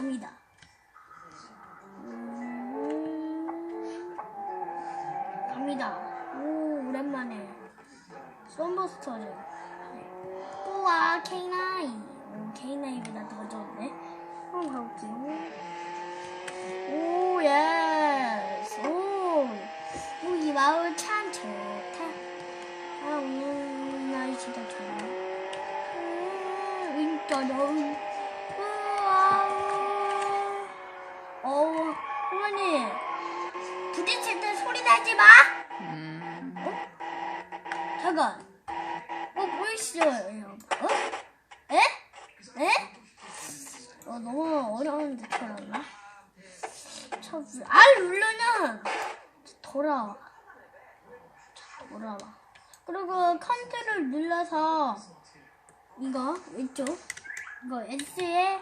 갑니다. 음, 갑니다. 오, 오랜만에. 썬버스터즈. 또와 K9. 오, K9보다 더 좋은데? 한번 가볼게요. 오, 예스. 오, 오, 이 마을 참 좋다. 아, 오늘 날씨도 좋네. 음, 인터넷. 우 마! 음, 잠깐. 어, 보이시죠? 어? 에? 에? 어, 너무 어려운데 돌아왔나? 저, 알 누르면 돌아와. 돌아와. 그리고 컨트롤 눌러서 이거 왼쪽 이거 S에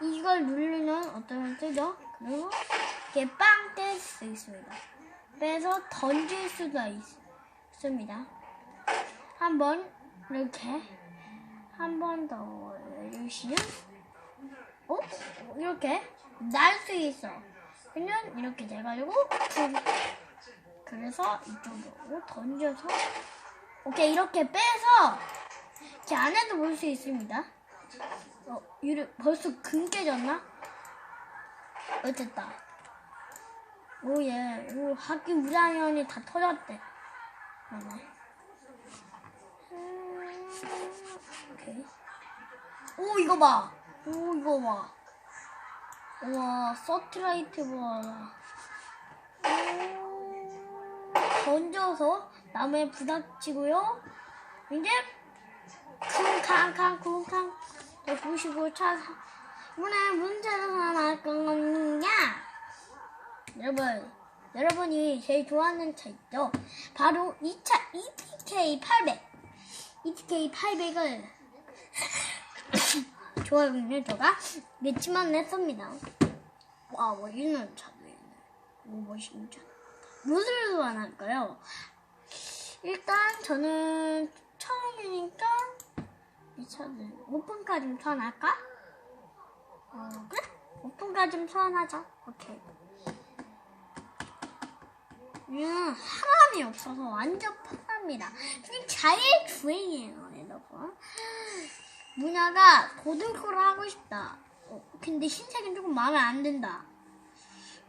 이걸 누르면 어떤 뜨죠? 그리고 이렇게 빵뗄수 있습니다. 빼서 던질 수도 있, 있습니다. 한번 이렇게 한 번 더 해주시면 어? 이렇게 날 수 있어. 그러면 이렇게 돼가지고 툭. 그래서 이쪽으로 던져서 오케이 이렇게 빼서 제 안에도 볼 수 있습니다. 어, 유리 벌써 금 깨졌나? 어쨌다. 오예, 오 학기 우량현이 다 터졌대. 그러네. 음, 오케이. 오 이거 봐. 오 이거 봐. 우와 서트라이트 봐. 오, 던져서 나무에 부닥치고요. 이제 쿵쾅쾅 쿵쾅 또 보시고 차 이번에 문제는 하나 할 거냐? 여러분 여러분이 제일 좋아하는 차 있죠? 바로 이 차 ETK 800 ETK 800을 좋아하거든요 제가 맺지만 했습니다 와 멋있는 있네 오 멋있는 차 무엇을 소환할까요? 일단 저는 처음이니까 이 차는 오픈카 좀 소환할까? 어 그래? 오픈카 좀 소환하자 오케이 얘는 사람이 없어서 완전 편합니다. 그냥 자율 주행이에요, 여러분. 문화가 고등코를 하고 싶다. 어, 근데 흰색은 조금 마음에 안 든다.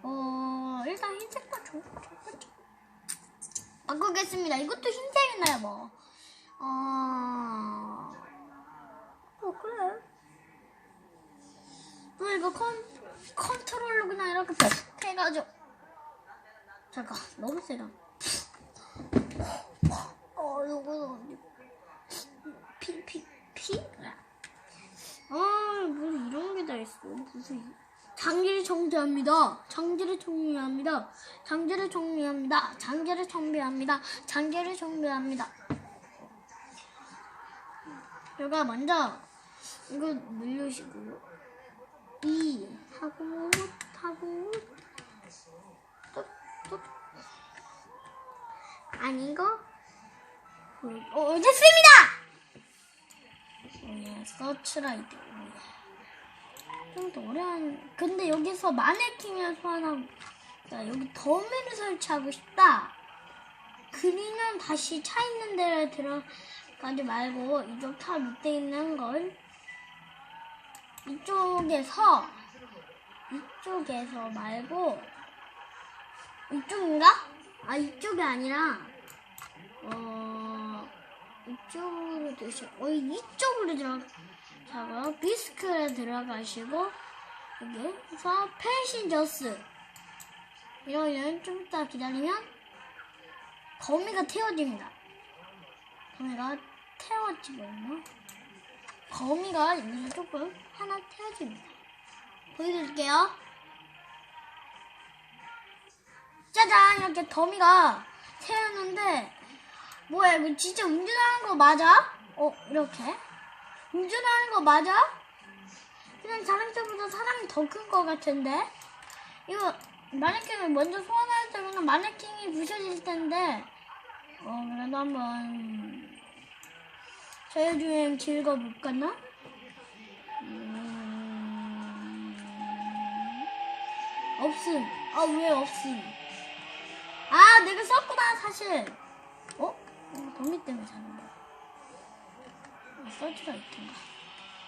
어, 일단 흰색도 좋, 좋겠죠. 바꾸겠습니다. 이것도 흰색이나요, 뭐. 어, 어, 그래. 왜 이거 컨, 컨트롤로 그냥 이렇게 팍 해가지고. 잠깐 너무 세다. 어 이거 피피 피? 아 무슨 이런 게 다 있어 무슨 장기를 정지합니다. 장기를 정리합니다. 장기를 정리합니다. 장기를 정비합니다. 장기를 정비합니다. 여가 먼저 이거 누르시고 이 하고 하고 또 아니고 어, 됐습니다. 예, 서치라이트. 좀더 어려운. 근데 여기서 마네킹을 소환하고 자, 여기 더미를 설치하고 싶다. 그리는 다시 차 있는 데를 들어가지 말고 이쪽 차 밑에 있는 걸 이쪽에서 이쪽에서 말고 이쪽인가? 아 이쪽이 아니라 어 이쪽으로 드시 어 이쪽으로 들어가고 비스크에 들어가시고 여기서 패신저스 이러면 좀 이따 기다리면 거미가 태워집니다. 거미가 태워지거든요. 거미가 여기서 조금 하나 태워집니다. 보여드릴게요. 짜잔 이렇게 더미가 세우는데 뭐야 이거 진짜 운전하는 거 맞아? 어 이렇게 운전하는 거 맞아? 그냥 자동차보다 사람이 더 큰 거 같은데 이거 마네킹을 먼저 소환할 때 그냥 마네킹이 부셔질 텐데 어 그래도 한번 자율주행 즐거볼까나? 음... 없음. 아, 왜 없음? 아, 내가 썼구나, 사실. 어? 어 더미 때문에 잘안 보여. 어, 써주라 있던가.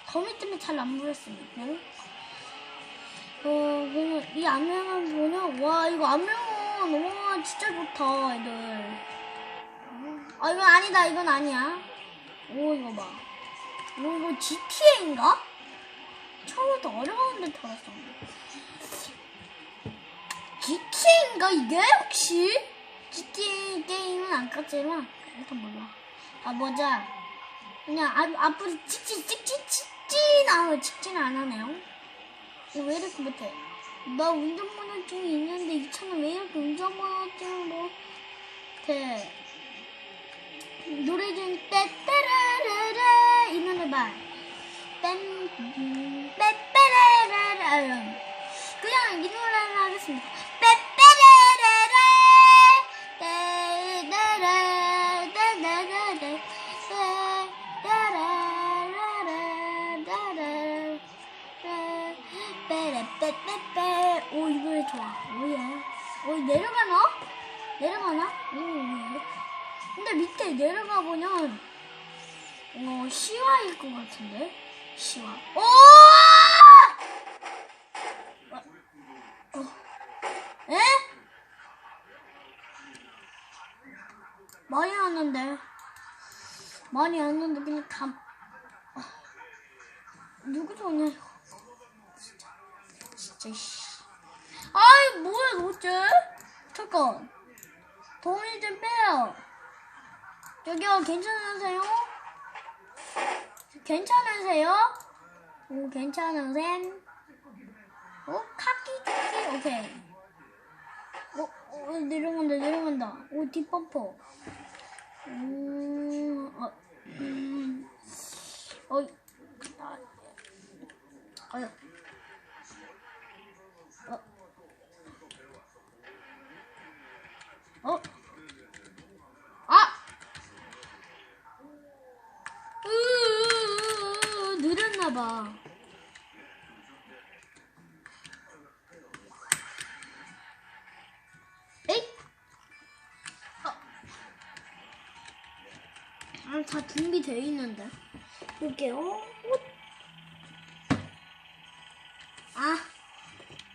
더미 때문에 잘 안 보였으니까. 어, 그러면 이 안면만 보면, 와, 이거 안면은 너무 진짜 좋다, 애들. 아, 이건 아니다, 이건 아니야. 오, 이거 봐. 오, 이거 GTA인가? 처음부터 어려웠는데 들었어. GTA인가, 이게? 혹시? GTA 게임은 안 깠지만, 일단 몰라. 아, 뭐자. 그냥 아, 앞으로 찍지, 찍지, 찍진 않아, 찍진 안 하네요. 왜 이렇게 못해? 나 운전면허증이 있는데 이 차는 왜 이렇게 운전면허증을 못해? 노래 중 빼빼라라라 이 노래 봐. 뺀 빼빼라라라 그냥 이 노래를 하겠습니다. 빼빼빼빼빼 오 이거 좋아 오예 오 내려가나? 내려가나? 오 예. 근데 밑에 내려가 보면 어 시와일 것 같은데 시와 오 어, 어. 에? 많이 왔는데 많이 왔는데 그냥 다 아, 누구 손이야 이거 진짜 씨. 아이 뭐야 도대체? 잠깐. 동의 좀 빼요. 저기요 괜찮으세요? 괜찮으세요? 오 괜찮으셈? 어? 카키 카키? 오케이. 어, 어 내려간다 내려간다. 오 뒷범퍼. 음, 어, 음, 어, 아, 아유, 어, 어, 아, 으, 느렸나 봐. 에이, 어. 아, 다 준비되어 있는데. 볼게요. 옷. 아,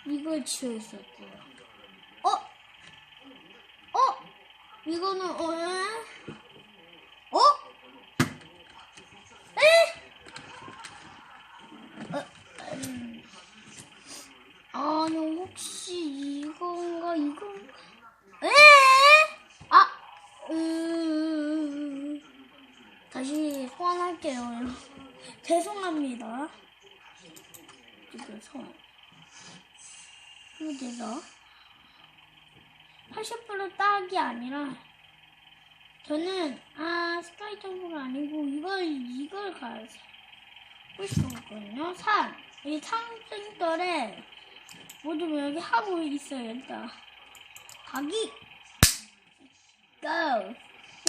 이걸 있었고요. 어? 어? 이거는? 어? 에? 어, 음. 아니, 혹시 이건가, 이건가? 에? 아, 음. 다시 소환할게요. 죄송합니다. 소 여기서 80% 딱이 아니라 저는 아 스카이 점프가 아니고 이걸 이걸 가야 볼수 있거든요. 산. 이 상승떨에 모두 여기 하고 있어요. 일단 가기. 고.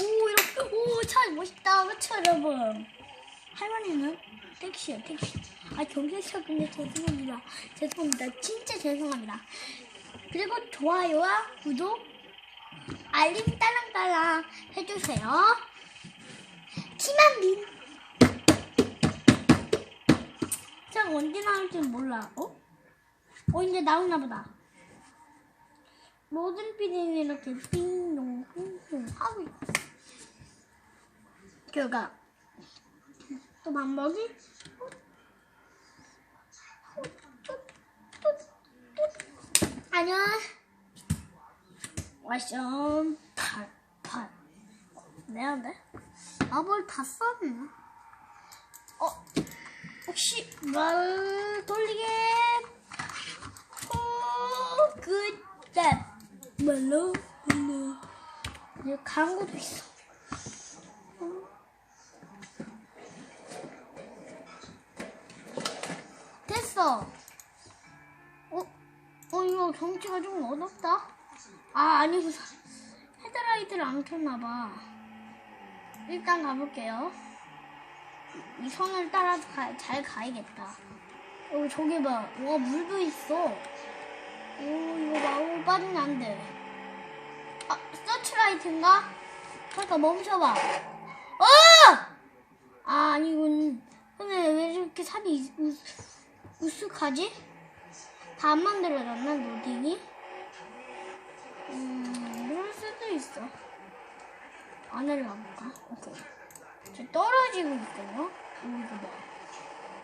오 이렇게 오차 멋있다 그쵸 여러분 할머니는? 택시요 택시. 아 경찰차 근데 죄송합니다. 죄송합니다. 진짜 죄송합니다. 그리고 좋아요와 구독 알림 딸랑딸랑 해주세요. 키만빈 참 언제 나올지 몰라. 어? 어 이제 나오나 보다. 모든 피디는 이렇게 띵동 띵동 하고 있어. 결과 또 맘먹이? 안녕. 와션 팔팔 내한데? 아뭘 다 썼네. 어 혹시 말 돌리게? 오 굿잡 말로 말로. 여기 광고도 있어. 경치가 좀 어둡다? 아, 아니고, 사- 헤드라이트를 안 켰나봐. 일단 가볼게요. 이 선을 따라서 가- 잘 가야겠다. 여기 저기 봐. 와, 물도 있어. 오, 이거 봐. 오, 빠지면 안 돼. 아, 서치라이트인가? 잠깐 멈춰봐. 어! 아, 아니군. 근데 왜 이렇게 삽이 우, 우쓱하지? 다안 만들어졌나, 노딩이? 음, 그럴 수도 있어. 안 올라볼까? 오케이. 저 떨어지고 있거든요? 오, 이거 봐.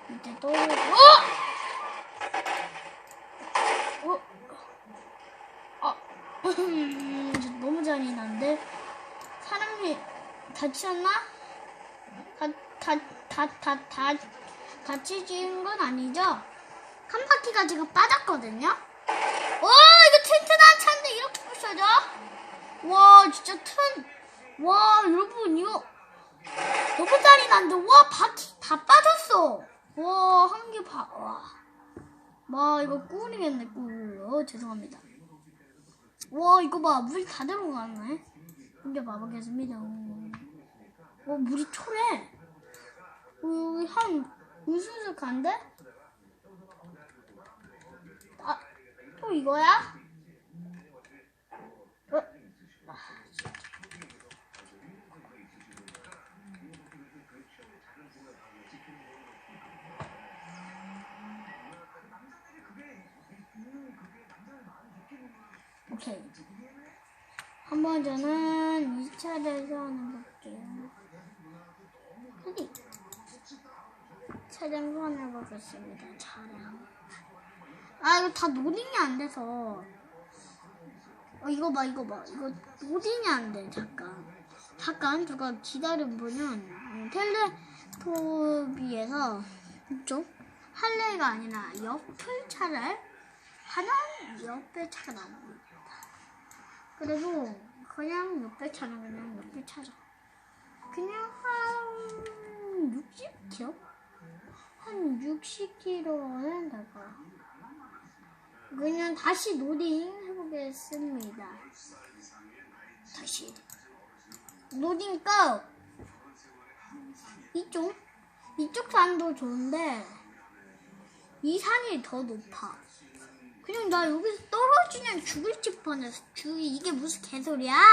밑에 떨어지고, 어! 어? 아, 저 너무 잔인한데? 사람이 다치셨나? 다, 다, 다, 다, 다, 다치진 건 아니죠? 한 바퀴가 지금 빠졌거든요? 오, 이거 튼튼한 차인데 이렇게 부셔져? 와, 진짜 튼. 와, 여러분, 이거 너무 잔인한데? 와, 바퀴 다 빠졌어. 와, 한 개 봐, 와. 와, 이거 꿀이겠네, 꿀. 어, 죄송합니다. 와, 이거 봐. 물다 들어가네. 이제 봐보겠습니다. 어, 물이 초래. 어, 한, 우수수한데? 아, 또 이거야? 어? 아. 오케이. 한번 저는 2차례에서 하는 볼게요. 소환해 보겠습니다. 차량. 아, 이거 다 노딩이 안 돼서. 어, 이거 봐, 이거 봐. 이거 노딩이 안 돼, 잠깐. 잠깐, 누가 기다려보면, 음, 텔레토비에서, 이쪽? 할래가 아니라 옆을 차를 하나 옆에 차가 나옵니다. 그리고 그냥 옆에 차는 그냥 옆에 차죠. 그냥 한 60km? 한 60km는 될까요? 그냥 다시 노딩 해보겠습니다. 다시. 노딩 고! 이쪽? 이쪽 산도 좋은데, 이 산이 더 높아. 그냥 나 여기서 떨어지면 죽을 뻔했어. 주 이게 무슨 개소리야?